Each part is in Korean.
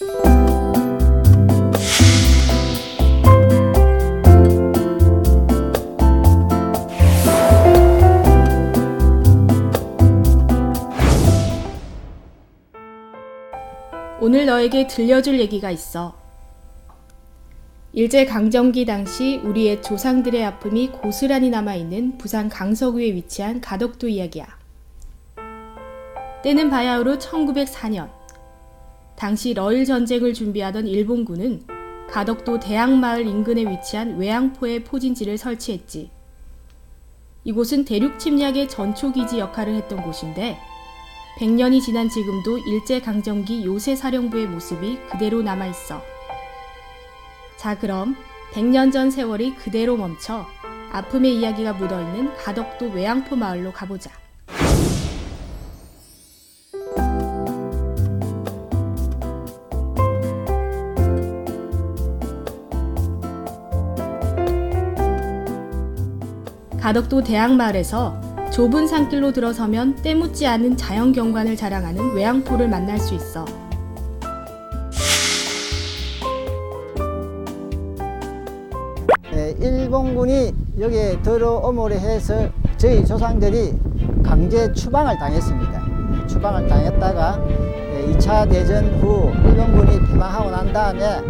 오늘 너에게 들려줄 얘기가 있어. 일제 강점기 당시 우리의 조상들의 아픔이 고스란히 남아있는 부산 강서구에 위치한 가덕도 이야기야. 때는 바야흐로 1904년. 당시 러일 전쟁을 준비하던 일본군은 가덕도 대학마을 인근에 위치한 외양포에 포진지를 설치했지. 이곳은 대륙 침략의 전초기지 역할을 했던 곳인데 100년이 지난 지금도 일제강점기 요새 사령부의 모습이 그대로 남아있어. 자, 그럼 100년 전 세월이 그대로 멈춰 아픔의 이야기가 묻어있는 가덕도 외양포 마을로 가보자. 가덕도 대학마을에서 좁은 산길로 들어서면 때묻지 않은 자연 경관을 자랑하는 외양포를 만날 수 있어. 예, 일본군이 여기에 들어오므로 해서 저희 조상들이 강제 추방을 당했습니다. 예, 추방을 당했다가 2차 대전 후 일본군이 패망하고 난 다음에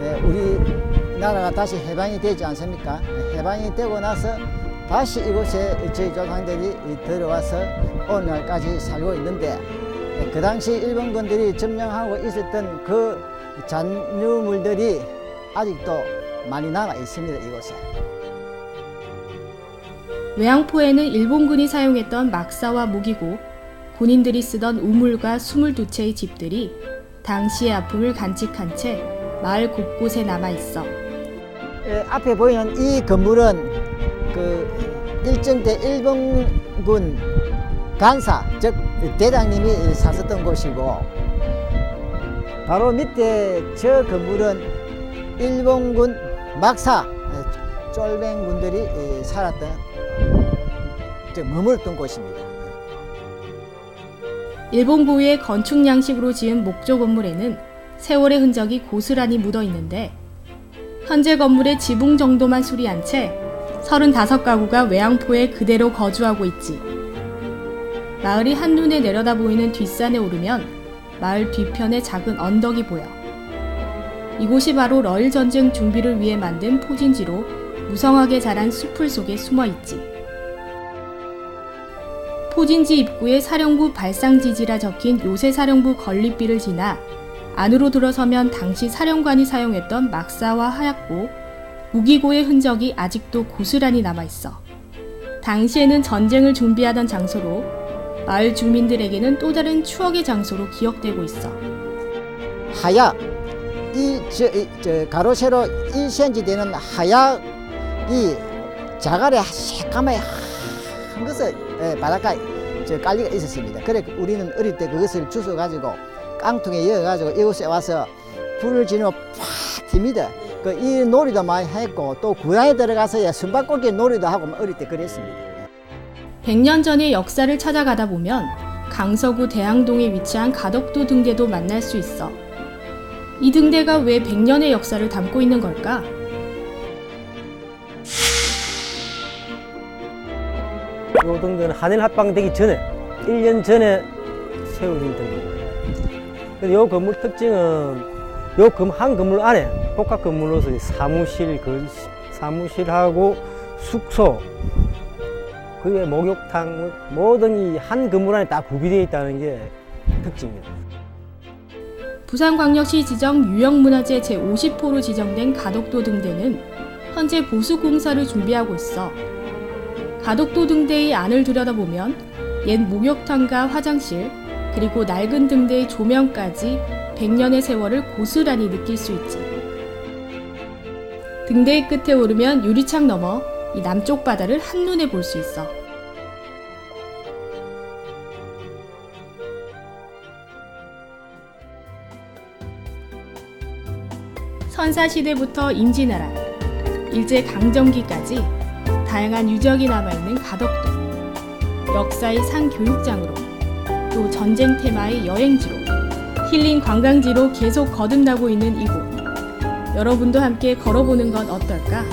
예, 우리나라가 다시 해방이 되지 않습니까? 예, 해방이 되고 나서 다시 이곳에 저희 조상들이 들어와서 오늘날까지 살고 있는데 그 당시 일본군들이 점령하고 있었던 그 잔류물들이 아직도 많이 남아 있습니다 이곳에. 외양포에는 일본군이 사용했던 막사와 무기고 군인들이 쓰던 우물과 22채의 집들이 당시의 아픔을 간직한 채 마을 곳곳에 남아 있어. 예, 앞에 보이는 이 건물은 그 때 일본군 간사 즉 대장님이 사셨던 곳이고 바로 밑에 저 건물은 일본군 막사 예, 쫄뱅군들이 예, 살았던 즉 머물던 곳입니다. 일본 고유의 건축 양식으로 지은 목조 건물에는 세월의 흔적이 고스란히 묻어 있는데 현재 건물의 지붕 정도만 수리한 채 35가구가 외양포에 그대로 거주하고 있지. 마을이 한눈에 내려다 보이는 뒷산에 오르면 마을 뒤편에 작은 언덕이 보여. 이곳이 바로 러일 전쟁 준비를 위해 만든 포진지로 무성하게 자란 숲을 속에 숨어 있지. 포진지 입구에 사령부 발상지지라 적힌 요새 사령부 건립비를 지나 안으로 들어서면 당시 사령관이 사용했던 막사와 하얗고 무기고의 흔적이 아직도 고스란히 남아 있어. 당시에는 전쟁을 준비하던 장소로 마을 주민들에게는 또 다른 추억의 장소로 기억되고 있어. 하약 이저 저 가로 세로 1cm 되는 하약이 자갈에 새까맣게 한 것을 예, 바닷가에 저 깔리가 있었습니다. 그래 우리는 어릴 때 그것을 주워 가지고 깡통에 이어 가지고 이곳에 와서 불을 지르면 팍 튑니다. 그 이 놀이도 많이 했고 또 구장에 들어가서 숨바꼭기 놀이도 하고 어릴 때 그랬습니다. 100년 전의 역사를 찾아가다 보면 강서구 대항동에 위치한 가덕도 등대도 만날 수 있어. 이 등대가 왜 100년의 역사를 담고 있는 걸까? 요 등대는 하늘 합방되기 전에 1년 전에 세워진 등대입니다. 요 건물 특징은 요한 건물 안에 복합 건물로서 사무실, 그 사무실하고 숙소, 그 외에 목욕탕 모든 이 한 건물 안에 다 구비되어 있다는 게 특징입니다. 부산광역시 지정 유형문화재 제50호로 지정된 가덕도 등대는 현재 보수 공사를 준비하고 있어. 가덕도 등대의 안을 들여다보면 옛 목욕탕과 화장실, 그리고 낡은 등대의 조명까지 100년의 세월을 고스란히 느낄 수 있지. 등대의 끝에 오르면 유리창 너머 이 남쪽 바다를 한눈에 볼 수 있어. 선사시대부터 임진왜란, 일제 강점기까지 다양한 유적이 남아있는 가덕도, 역사의 산 교육장으로, 또 전쟁 테마의 여행지로 힐링 관광지로 계속 거듭나고 있는 이곳. 여러분도 함께 걸어보는 건 어떨까?